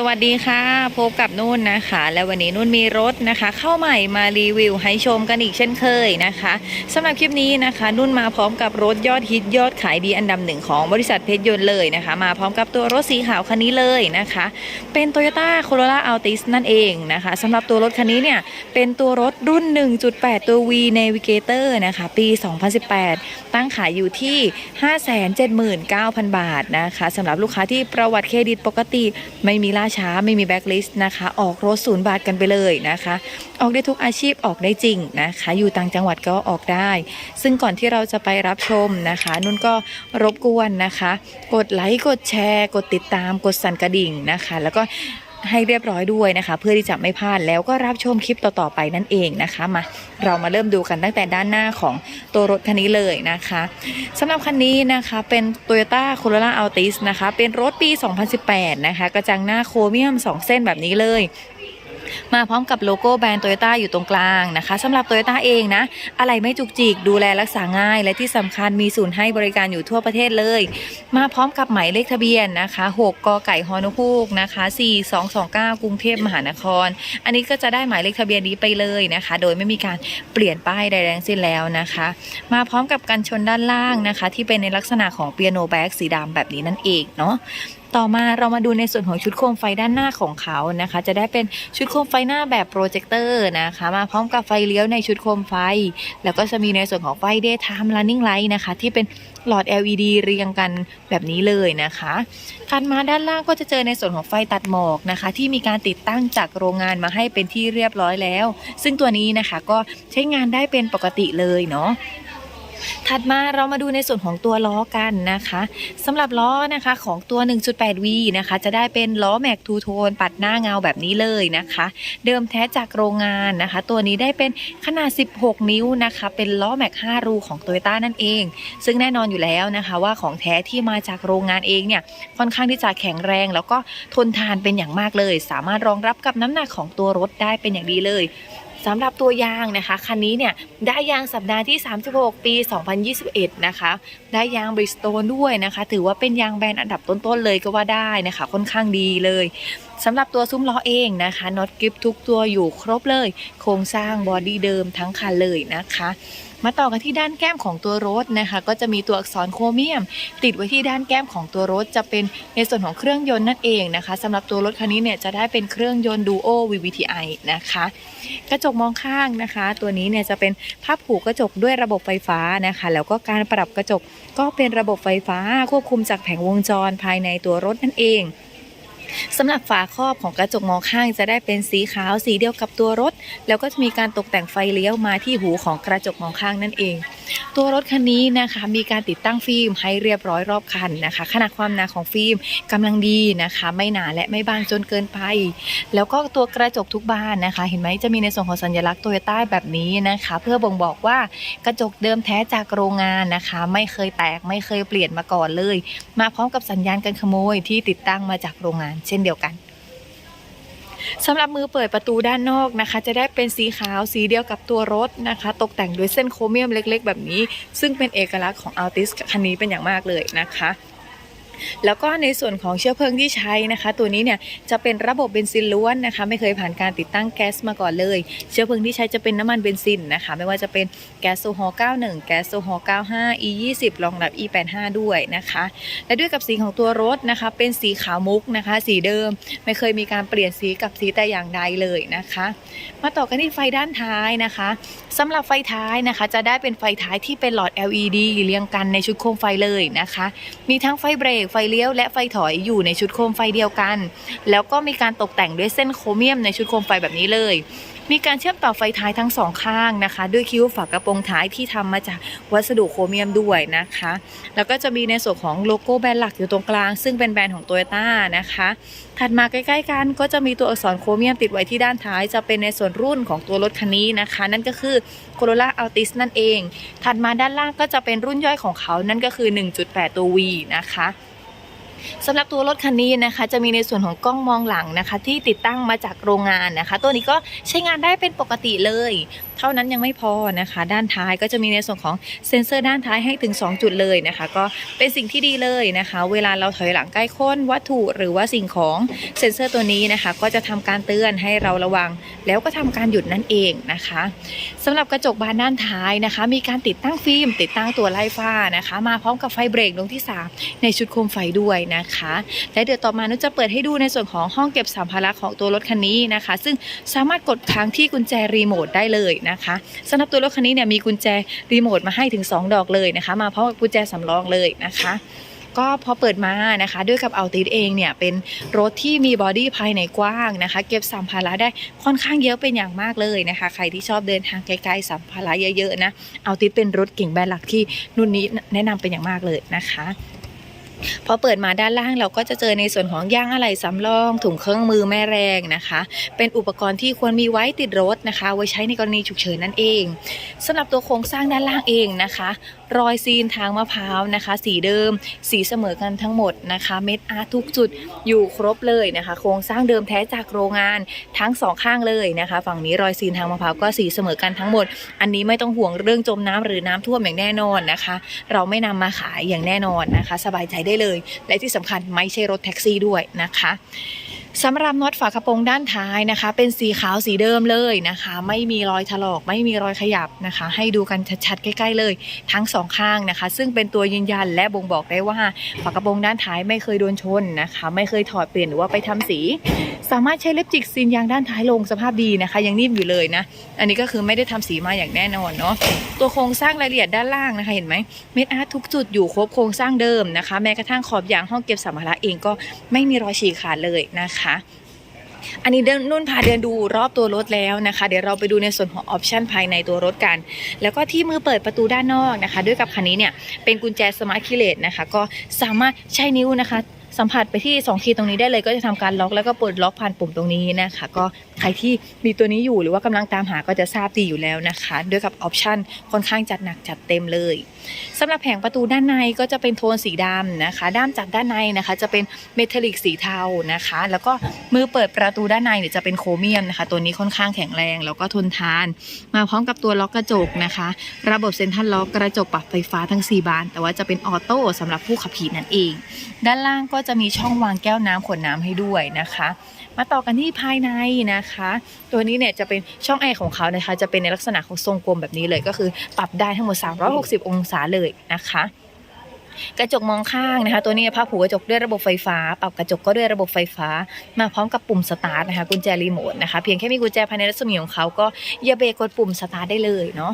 สวัสดีค่ะ พบกับนุ่นนะคะ และวันนี้นุ่นมีรถนะคะ เข้าใหม่มารีวิวให้ชมกันอีกเช่นเคยนะคะสำหรับคลิปนี้นะคะ นุ่นมาพร้อมกับรถยอดฮิตยอดขายดีอันดับหนึ่งของบริษัทเพชรยนต์เลยนะคะ มาพร้อมกับตัวรถสีขาวคันนี้เลยนะคะ เป็น Toyota Corolla Altis นั่นเองนะคะสำหรับตัวรถคันนี้เนี่ยเป็นตัวรถรุ่น 1.8 ตัว V Navigator นะคะ ปี 2018 ตั้งขายอยู่ที่ 579,000 บาทนะคะสำหรับลูกค้าที่ประวัติเครดิตปกติไม่มีล่าช้าไม่มีแบ็คลิสต์นะคะ ออกรถศูนย์บาทกันไปเลยนะคะ ออกได้ทุกอาชีพออกได้จริงนะคะ อยู่ต่างจังหวัดก็ออกได้ ซึ่งก่อนที่เราจะไปรับชมนะคะ นุ่นก็รบกวนนะคะ กดไลค์กดแชร์ กดติดตามกดสั่นกระดิ่งนะคะ แล้วก็ ให้เรียบร้อยด้วยนะคะ เพื่อที่จะไม่พลาดแล้วก็รับชมคลิปต่อๆไปนั่นเองนะคะมาเรามาเริ่มดูกันตั้งแต่ด้านหน้าของตัวรถคันนี้เลยนะคะสำหรับคันนี้นะคะเป็น Toyota Corolla Altis นะคะ เป็นรถปี 2018 นะคะกระจังหน้าโครเมียม 2 เส้นแบบนี้เลย มาพร้อมกับโลโก้แบรนด์โตโยต้าอยู่ตรงกลางนะคะสำหรับโตโยต้าเองนะ อะไรไม่จุกจิกดูแลรักษาง่าย และที่สำคัญมีศูนย์ให้บริการอยู่ทั่วประเทศเลย มาพร้อมกับหมายเลขทะเบียนนะคะ 6กกไก่ฮอนฮูกนะคะ4229 กรุงเทพมหานคร อันนี้ก็จะได้หมายเลขทะเบียนนี้ไปเลยนะคะ โดยไม่มีการเปลี่ยนป้ายใดๆทั้งสิ้นแล้วนะคะ มาพร้อมกับกันชนด้านล่างนะคะ ที่เป็นในลักษณะของเปียโนแบ็กสีดำแบบนี้นั่นเองเนาะ ต่อมาเรามาดูในส่วนของชุดโคมไฟด้านหน้าของเขานะคะ จะได้เป็นชุดโคมไฟหน้าแบบโปรเจคเตอร์นะคะ มาพร้อมกับไฟเลี้ยวในชุดโคมไฟ แล้วก็จะมีในส่วนของไฟ daytime running light นะคะ ที่เป็นหลอด LED เรียงกันแบบนี้เลยนะคะถัดมาด้านล่างก็จะเจอในส่วนของไฟตัดหมอกนะคะ ที่มีการติดตั้งจากโรงงานมาให้เป็นที่เรียบร้อยแล้ว ซึ่งตัวนี้นะคะก็ใช้งานได้เป็นปกติเลยเนาะ ถัดมาเรามาดูในส่วนของตัวล้อกันนะคะสำหรับล้อนะคะของตัว 1.8V นะคะ จะได้เป็นล้อแม็กทูโทนปัดหน้าเงาแบบนี้เลยนะคะ เดิมแท้จากโรงงานนะคะ ตัวนี้ได้เป็นขนาด 16 นิ้วนะคะ เป็นล้อแม็ก5รูของ t o y ยต้านั่นเอง ซึ่งแน่นอนอยู่แล้วนะคะ ว่าของแท้ที่มาจากโรงงานเองเนี่ยค่อนข้างที่จะแข็งแรง แล้วก็ทนทานเป็นอย่างมากเลย สามารถรองรับกับน้ำหนักของตัวรถได้เป็นอย่างดีเลย สำหรับตัวยางนะคะ คันนี้เนี่ยได้ยางสัปดาห์ที่ 36 ปี 2021 นะคะ ได้ยางบริสโตนด้วยนะคะ ถือว่าเป็นยางแบรนด์อันดับต้นๆเลยก็ว่าได้นะคะ ค่อนข้างดีเลยสำหรับตัวซุ้มล้อเองนะคะน็อตกริปทุกตัวอยู่ครบเลย โครงสร้างบอดี้เดิมทั้งคันเลยนะคะมาต่อกันที่ด้านแก้มของตัวรถนะคะ ก็จะมีตัวอักษรโครเมียม ติดไว้ที่ด้านแก้มของตัวรถจะเป็นในส่วนของเครื่องยนต์นั่นเองนะคะสำหรับตัวรถคันนี้เนี่ยจะได้เป็นเครื่องยนต์ Duo VVTi นะคะ กระจกมองข้างนะคะ ตัวนี้เนี่ยจะเป็นภาผูกกระจกด้วยระบบไฟฟ้านะคะ แล้วก็การปรับกระจกก็เป็นระบบไฟฟ้าควบคุมจากแผงวงจรภายในตัวรถนั่นเองสำหรับฝาครอบของกระจกมองข้างจะได้เป็นสีขาวสีเดียวกับตัวรถ แล้วก็จะมีการตกแต่งไฟเลี้ยวมาที่หูของกระจกมองข้างนั่นเอง ตัวรถคันนี้นะคะมีการติดตั้งฟิล์มให้เรียบร้อยรอบคันนะคะ ขนาดความหนาของฟิล์มกำลังดีนะคะ ไม่หนาและไม่บางจนเกินไป แล้วก็ตัวกระจกทุกบานนะคะ เห็นไหมจะมีในส่วนของสัญลักษณ์โตโยต้าแบบนี้นะคะ เพื่อบ่งบอกว่ากระจกเดิมแท้จากโรงงานนะคะ ไม่เคยแตกไม่เคยเปลี่ยนมาก่อนเลย มาพร้อมกับสัญญาณการขโมยที่ติดตั้งมาจากโรงงาน เช่นเดียวกัน สำหรับมือเปิดประตูด้านนอกนะคะ จะได้เป็นสีขาวสีเดียวกับตัวรถนะคะ ตกแต่งด้วยเส้นโครเมียมเล็ก ๆ แบบนี้ ซึ่งเป็นเอกลักษณ์ของอัลติสคันนี้เป็นอย่างมากเลยนะคะ แล้วก็ในส่วนของเชื้อเพลิงที่ใช้นะคะ ตัวนี้เนี่ยจะเป็นระบบเบนซินล้วนนะคะ ไม่เคยผ่านการติดตั้งแก๊สมาก่อนเลย เชื้อเพลิงที่ใช้จะเป็นน้ำมันเบนซินนะคะ ไม่ว่าจะเป็นแก๊สโซฮอล์91 แก๊สโซฮอล์95 E20 รองรับ E85 ด้วยนะคะ และด้วยกับสีของตัวรถนะคะ เป็นสีขาวมุกนะคะ สีเดิมไม่เคยมีการเปลี่ยนสีกับสีแต่อย่างใดเลยนะคะ มาต่อกันที่ไฟด้านท้ายนะคะสำหรับไฟท้ายนะคะ จะได้เป็นไฟท้ายที่เป็นหลอด LED เรียงกันในชุดโคมไฟเลยนะคะ มีทั้งไฟเบรกไฟเลี้ยวและไฟถอยอยู่ในชุดโคมไฟเดียวกัน แล้วก็มีการตกแต่งด้วยเส้นโครเมียมในชุดโคมไฟแบบนี้เลย มีการเชื่อมต่อไฟท้ายทั้งสองข้างนะคะ ด้วยคิ้วฝากระโปรงท้ายที่ทำมาจากวัสดุโครเมียมด้วยนะคะ แล้วก็จะมีในส่วนของโลโก้แบรนด์หลักอยู่ตรงกลาง ซึ่งเป็นแบรนด์ของโตโยต้านะคะ ถัดมาใกล้ๆกันก็จะมีตัวอักษรโครเมียมติดไว้ที่ด้านท้าย จะเป็นในส่วนรุ่นของตัวรถคันนี้นะคะ นั่นก็คือ Corolla Altis นั่นเอง ถัดมาด้านล่างก็จะเป็นรุ่นย่อยของเขานั่นก็คือ 1.8 ตัว V นะคะ สำหรับตัวรถคันนี้นะคะ จะมีในส่วนของกล้องมองหลังนะคะ ที่ติดตั้งมาจากโรงงานนะคะ ตัวนี้ก็ใช้งานได้เป็นปกติเลย เท่านั้นยังไม่พอนะคะ ด้านท้ายก็จะมีในส่วนของเซ็นเซอร์ด้านท้ายให้ถึง 2 จุดเลยนะคะ ก็เป็นสิ่งที่ดีเลยนะคะ เวลาเราถอยหลังใกล้ค้นวัตถุหรือว่าสิ่งของเซ็นเซอร์ตัวนี้นะคะ ก็จะทำการเตือนให้เราระวัง แล้วก็ทำการหยุดนั่นเองนะคะสำหรับกระจกบานด้านท้ายนะคะ มีการติดตั้งฟิล์มติดตั้งตัวไล่ฟ้านะคะ มาพร้อมกับไฟเบรกดวงที่ 3 ในชุดโคมไฟด้วยนะคะ และเดี๋ยวต่อมานุจะเปิดให้ดูในส่วนของห้องเก็บสัมภาระของตัวรถคันนี้นะคะ ซึ่งสามารถกดค้างที่กุญแจรีโมทได้เลยนะคะสำหรับตัวรถคันนี้เนี่ยมีกุญแจรีโมทมาให้ถึง 2 ดอกเลยนะคะ มาพร้อมกับกุญแจสำรองเลยนะคะก็พอเปิดมานะคะด้วยกับเอาติดเองเนี่ยเป็นรถที่มีบอดี้ภายในกว้างนะคะ เก็บสัมภาระได้ค่อนข้างเยอะเป็นอย่างมากเลยนะคะ ใครที่ชอบเดินทางไกลๆสัมภาระเยอะๆนะเอาติดเป็นรถเก่งแบรนด์หลักที่นุ่นนี้แนะนำเป็นอย่างมากเลยนะคะ พอเปิดมาด้านล่างเราก็จะเจอในส่วนของย่างอะไหล่สำรอง ถุงเครื่องมือแม่แรงนะคะ เป็นอุปกรณ์ที่ควรมีไว้ติดรถนะคะ ไว้ใช้ในกรณีฉุกเฉินนั่นเองสำหรับตัวโครงสร้างด้านล่างเองนะคะ รอยซีนทางมะพร้าวนะคะ สีเดิม สีเสมอกันทั้งหมดนะคะ เม็ดอาร์ทุกจุดอยู่ครบเลยนะคะ โครงสร้างเดิมแท้จากโรงงานทั้งสองข้างเลยนะคะ ฝั่งนี้รอยซีนทางมะพร้าวก็สีเสมอกันทั้งหมด อันนี้ไม่ต้องห่วงเรื่องจมน้ำหรือน้ำท่วมอย่างแน่นอนนะคะ เราไม่นำมาขายอย่างแน่นอนนะคะ สบายใจได้เลย และที่สำคัญไม่ใช่รถแท็กซี่ด้วยนะคะ สำหรับน็อตฝากระโปรงด้านท้ายนะคะ เป็นสีขาวสีเดิมเลยนะคะ ไม่มีรอยถลอก ไม่มีรอยขยับนะคะ ให้ดูกันชัดๆใกล้ๆเลย ทั้งสองข้างนะคะ ซึ่งเป็นตัวยืนยันและบ่งบอกได้ว่าฝากระโปรงด้านท้ายไม่เคยโดนชนนะคะ ไม่เคยถอดเปลี่ยนหรือว่าไปทำสี สามารถใช้เล็บจิกซีนยางด้านท้ายลงสภาพดีนะคะ ยังนิ่มอยู่เลยนะ อันนี้ก็คือไม่ได้ทำสีมาอย่างแน่นอนเนาะตัวโครงสร้างรายละเอียดด้านล่างนะคะเห็นไหมเม็ดอาร์ตทุกจุดอยู่ครบโครงสร้างเดิมนะคะ แม้กระทั่งขอบยางห้องเก็บสัมภาระเองก็ไม่มีรอยฉีกขาดเลยนะคะนะคะอันนี้เดินนุ่นพาเดินดูรอบตัวรถแล้วนะคะ เดี๋ยวเราไปดูในส่วนของออปชันภายในตัวรถกัน แล้วก็ที่มือเปิดประตูด้านนอกนะคะ ด้วยกับคันนี้เนี่ยเป็นกุญแจสมาร์ทคีเลสนะคะ ก็สามารถใช้นิ้วนะคะ สัมผัสไปที่ 2 คีย์ตรงนี้ได้เลยก็จะทำการล็อกแล้วก็เปิดล็อกผ่านปุ่มตรงนี้นะคะ ก็ใครที่มีตัวนี้อยู่หรือว่ากำลังตามหาก็จะทราบดีอยู่แล้วนะคะ ด้วยกับออปชันค่อนข้างจัดหนักจัดเต็มเลยสำหรับแผงประตูด้านในก็จะเป็นโทนสีดำนะคะ ด้ามจับด้านในนะคะ จะเป็นเมทัลลิกสีเทานะคะ แล้วก็มือเปิดประตูด้านในเนี่ยจะเป็นโครเมียมนะคะ ตัวนี้ค่อนข้างแข็งแรงแล้วก็ทนทาน มาพร้อมกับตัวล็อกกระจกนะคะ ระบบเซ็นทรัลล็อกกระจกปรับไฟฟ้าทั้ง 4 บาน แต่ว่าจะเป็นออโต้สำหรับผู้ขับขี่นั่นเองด้านล่างก็จะมีช่องวางแก้วน้ำขวดน้ำให้ด้วยนะคะ มาต่อกันที่ภายในนะคะ ตัวนี้เนี่ยจะเป็นช่องแอร์ของเขานะคะ จะเป็นในลักษณะของทรงกลมแบบนี้เลยก็คือ ปรับได้ทั้งหมด 360 องศาเลยนะคะกระจกมองข้างนะคะ ตัวนี้ผ้าผูกระจกด้วยระบบไฟฟ้า ปรับกระจกก็ด้วยระบบไฟฟ้า มาพร้อมกับปุ่มสตาร์ทนะคะกุญแจรีโมทนะคะเพียงแค่มีกุญแจภายในรัศมีของเขาก็เหยาเบรกกดปุ่มสตาร์ทได้เลยเนาะ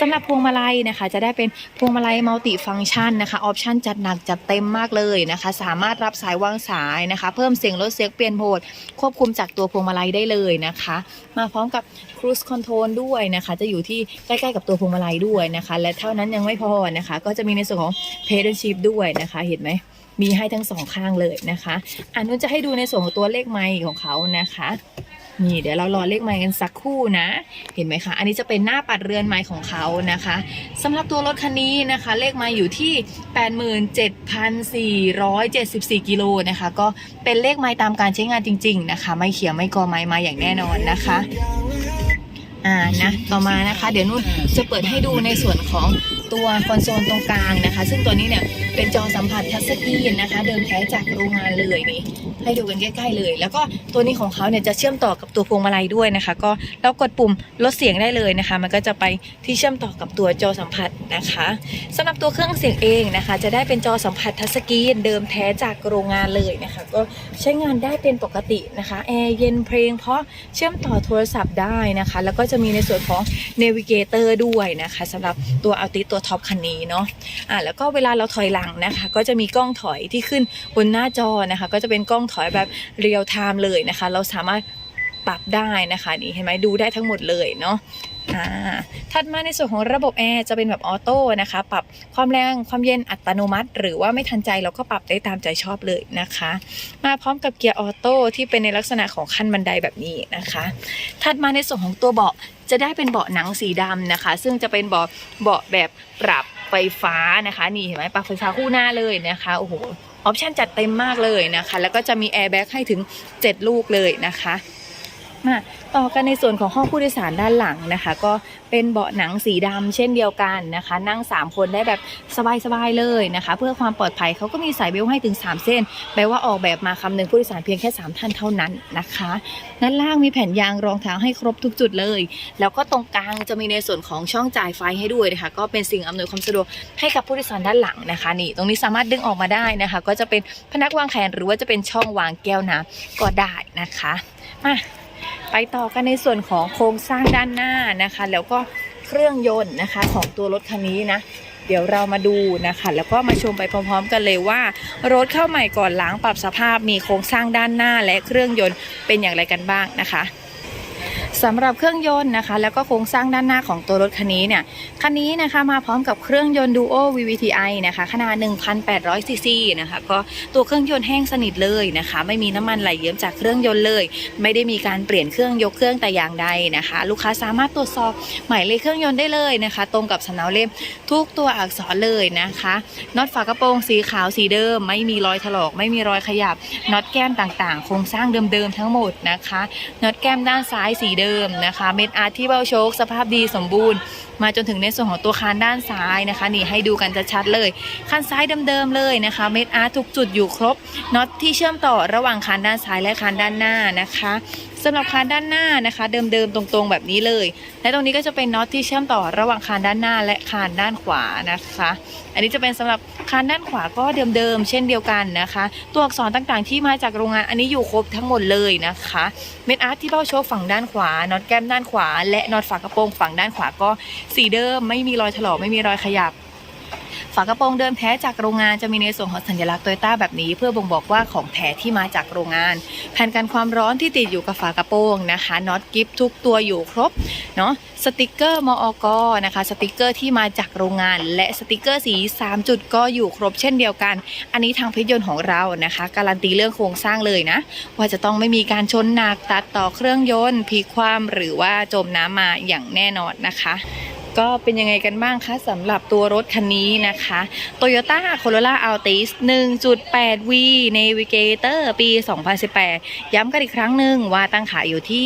สำหรับพวงมาลัยนะคะ จะได้เป็นพวงมาลัยมัลติฟังก์ชันนะคะออปชันจัดหนักจัดเต็มมากเลยนะคะ สามารถรับสายวางสายนะคะ เพิ่มเสียงลดเสียงเปลี่ยนโหมดควบคุมจากตัวพวงมาลัยได้เลยนะคะ มาพร้อมกับ cruise control ด้วยนะคะ จะอยู่ที่ใกล้ๆกับตัวพวงมาลัยด้วยนะคะ และเท่านั้นยังไม่พอนะคะ ก็จะมีในส่วนของ pedal shift ด้วยนะคะ เห็นไหมมีให้ทั้งสองข้างเลยนะคะอันนู้นจะให้ดูในส่วนของตัวเลขไมค์ของเขานะคะ นี่เดี๋ยวเรารอเลขไมค์กันสักครู่นะ เห็นไหมคะ อันนี้จะเป็นหน้าปัดเรือนไมค์ของเขานะคะสำหรับตัวรถคันนี้นะคะ เลขไมค์อยู่ที่ 87,474 กิโลนะคะ ก็เป็นเลขไมค์ตามการใช้งานจริง ๆ นะคะ ไม่เขียวไม่กอไมค์มาอย่างแน่นอนนะคะอ่านะต่อมานะคะ เดี๋ยวนุ่นจะเปิดให้ดูในส่วนของตัวคอนโซลตรงกลางนะคะ ซึ่งตัวนี้เนี่ยเป็นจอสัมผัสทัชสกรีนนะคะ เดิมแท้จากโรงงานเลยนี่ให้ดูกันใกล้ๆเลย แล้วก็ตัวนี้ของเขาเนี่ยจะเชื่อมต่อกับตัวพวงมาลัยด้วยนะคะ ก็เรากดปุ่มลดเสียงได้เลยนะคะ มันก็จะไปที่เชื่อมต่อกับตัวจอสัมผัสนะคะสำหรับตัวเครื่องเสียงเองนะคะ จะได้เป็นจอสัมผัสทัชสกรีนเดิมแท้จากโรงงานเลยนะคะ ก็ใช้งานได้เป็นปกตินะคะแอร์เย็นเพลง เพราะเชื่อมต่อโทรศัพท์ได้นะคะ แล้วก็จะมีในส่วนของ Navigator ด้วยนะคะสำหรับตัวอัลติตัวท็อปคันนี้เนาะอ่าแล้วก็เวลาเราถอยหลังนะคะ ก็จะมีกล้องถอยที่ขึ้นบนหน้าจอนะคะ ก็จะเป็นกล้องถอยแบบเรียลไทม์เลยนะคะ เราสามารถปรับได้นะคะนี่เห็นไหมดูได้ทั้งหมดเลยเนาะถัดมาในส่วนของระบบแอร์จะเป็นแบบออโต้นะคะ ปรับความแรงความเย็นอัตโนมัติ หรือว่าไม่ทันใจเราก็ปรับได้ตามใจชอบเลยนะคะ มาพร้อมกับเกียร์ออโต้ที่เป็นในลักษณะของขั้นบันไดแบบนี้นะคะ ถัดมาในส่วนของตัวเบาะจะได้เป็นเบาะหนังสีดำนะคะ ซึ่งจะเป็นเบาะเบาะแบบปรับ ไฟฟ้านะคะนี่เห็นไหมปักไฟฟ้าคู่หน้าเลยนะคะโอ้โหออปชันจัดเต็มมากเลยนะคะ แล้วก็จะมีแอร์แบ็กให้ถึง 7 ลูกเลยนะคะ มาต่อกันในส่วนของห้องผู้โดยสารด้านหลังนะคะ ก็เป็นเบาะหนังสีดำเช่นเดียวกันนะคะ นั่ง 3 คนได้แบบสบายๆเลยนะคะ เพื่อความปลอดภัยเขาก็มีสายเบลต์ให้ถึง 3 เส้น แปลว่าออกแบบมาคำนึงผู้โดยสารเพียงแค่ 3 ท่านเท่านั้นนะคะด้านล่างมีแผ่นยางรองเท้าให้ครบทุกจุดเลย แล้วก็ตรงกลางจะมีในส่วนของช่องจ่ายไฟให้ด้วยนะคะ ก็เป็นสิ่งอำนวยความสะดวกให้กับผู้โดยสารด้านหลังนะคะนี่ตรงนี้สามารถดึงออกมาได้นะคะ ก็จะเป็นพนักวางแขนหรือว่าจะเป็นช่องวางแก้วน้ำก็ได้นะคะมา ไปต่อกันในส่วนของโครงสร้างด้านหน้านะคะ แล้วก็เครื่องยนต์นะคะของตัวรถคันนี้นะเดี๋ยวเรามาดูนะคะ แล้วก็มาชมไปพร้อมๆ กันเลยว่า รถเข้าใหม่ก่อนล้างปรับสภาพมีโครงสร้างด้านหน้าและเครื่องยนต์เป็นอย่างไรกันบ้างนะคะ สำหรับเครื่องยนต์นะคะ แล้วก็โครงสร้างด้านหน้าของตัวรถคันนี้เนี่ยคันนี้นะคะมาพร้อมกับเครื่องยนต์ Duo VVTi นะคะขนาด 1,800 ซีซีนะคะก็ตัวเครื่องยนต์แห้งสนิทเลยนะคะ ไม่มีน้ำมันไหลเยิ้มจากเครื่องยนต์เลย ไม่ได้มีการเปลี่ยนเครื่องยกเครื่องแต่อย่างใดนะคะ ลูกค้าสามารถตรวจสอบหมายเลขเครื่องยนต์ได้เลยนะคะ ตรงกับสำเนาเล่มทุกตัวอักษรเลยนะคะน็อตฝากระโปรงสีขาวสีเดิม ไม่มีรอยถลอก ไม่มีรอยขยับน็อตแก้มต่างๆ โครงสร้างเดิมๆทั้งหมดนะคะน็อตแก้มด้านซ้ายสีเดิมนะคะ เม็ดอาร์ตที่เบ้าโชค สภาพดีสมบูรณ์มาจนถึงในส่วนของตัวคานด้านซ้ายนะคะ นี่ให้ดูกันชัดๆเลยคานซ้ายเดิมๆเลยนะคะเม็ดอาร์ตทุกจุดอยู่ครบน็อตที่เชื่อมต่อระหว่างคานด้านซ้ายและคานด้านหน้านะคะสำหรับคานด้านหน้านะคะ เดิมๆตรงๆแบบนี้เลย และตรงนี้ก็จะเป็นน็อตที่เชื่อมต่อระหว่างคานด้านหน้าและคานด้านขวานะคะ อันนี้จะเป็นสำหรับคานด้านขวาก็เดิมๆเช่นเดียวกันนะคะ ตัวอักษรต่างๆที่มาจากโรงงานอันนี้อยู่ครบทั้งหมดเลยนะคะเม็ดอาร์ตที่เบ้าโชคฝั่งด้านขวาน็อตแก้มด้านขวา และน็อตฝากระโปรงฝั่งด้านขวาก็สีเดิมไม่มีรอยถลอกไม่มีรอยขยับ ฝากระโปรงเดิมแท้จากโรงงานจะมีในส่วนของสัญลักษณ์โตโยต้าแบบนี้ เพื่อบ่งบอกว่าของแท้ที่มาจากโรงงาน แผ่นกันความร้อนที่ติดอยู่กับฝากระโปรงนะคะน็อตกิฟทุกตัวอยู่ครบเนาะสติกเกอร์มอกนะคะสติกเกอร์ที่มาจากโรงงาน และสติกเกอร์สี 3 จุดก็อยู่ครบเช่นเดียวกัน อันนี้ทางเพชรยนต์ของเรานะคะ การันตีเรื่องโครงสร้างเลยนะ ว่าจะต้องไม่มีการชนหนักตัดต่อเครื่องยนต์พลิกคว่ำหรือว่าจมน้ำมาอย่างแน่นอนนะคะ ก็เป็นยังไงกันบ้างคะสำหรับตัวรถคันนี้นะคะ Toyota Corolla Altis 1.8V Navigator ปี 2018 ย้ำกันอีกครั้งหนึ่งว่าตั้งขายอยู่ที่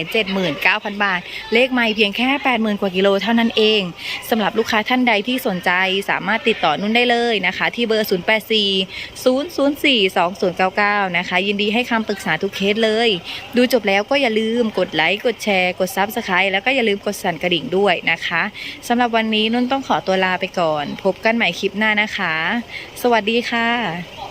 579,000 บาท เลขไม่เพียงแค่ 80,000 กว่ากิโลเท่านั้นเองสำหรับลูกค้าท่านใดที่สนใจสามารถติดต่อนุ่นได้เลยนะคะ ที่เบอร์ 084 004 2099 นะคะ ยินดีให้คำปรึกษาทุกเคสเลย ดูจบแล้วก็อย่าลืมกดไลค์กดแชร์กด Subscribe แล้วก็อย่าลืมกดสั่นกระดิ่งด้วยนะคะนะคะสำหรับวันนี้นุ่นต้องขอตัวลาไปก่อน พบกันใหม่คลิปหน้านะคะ สวัสดีค่ะ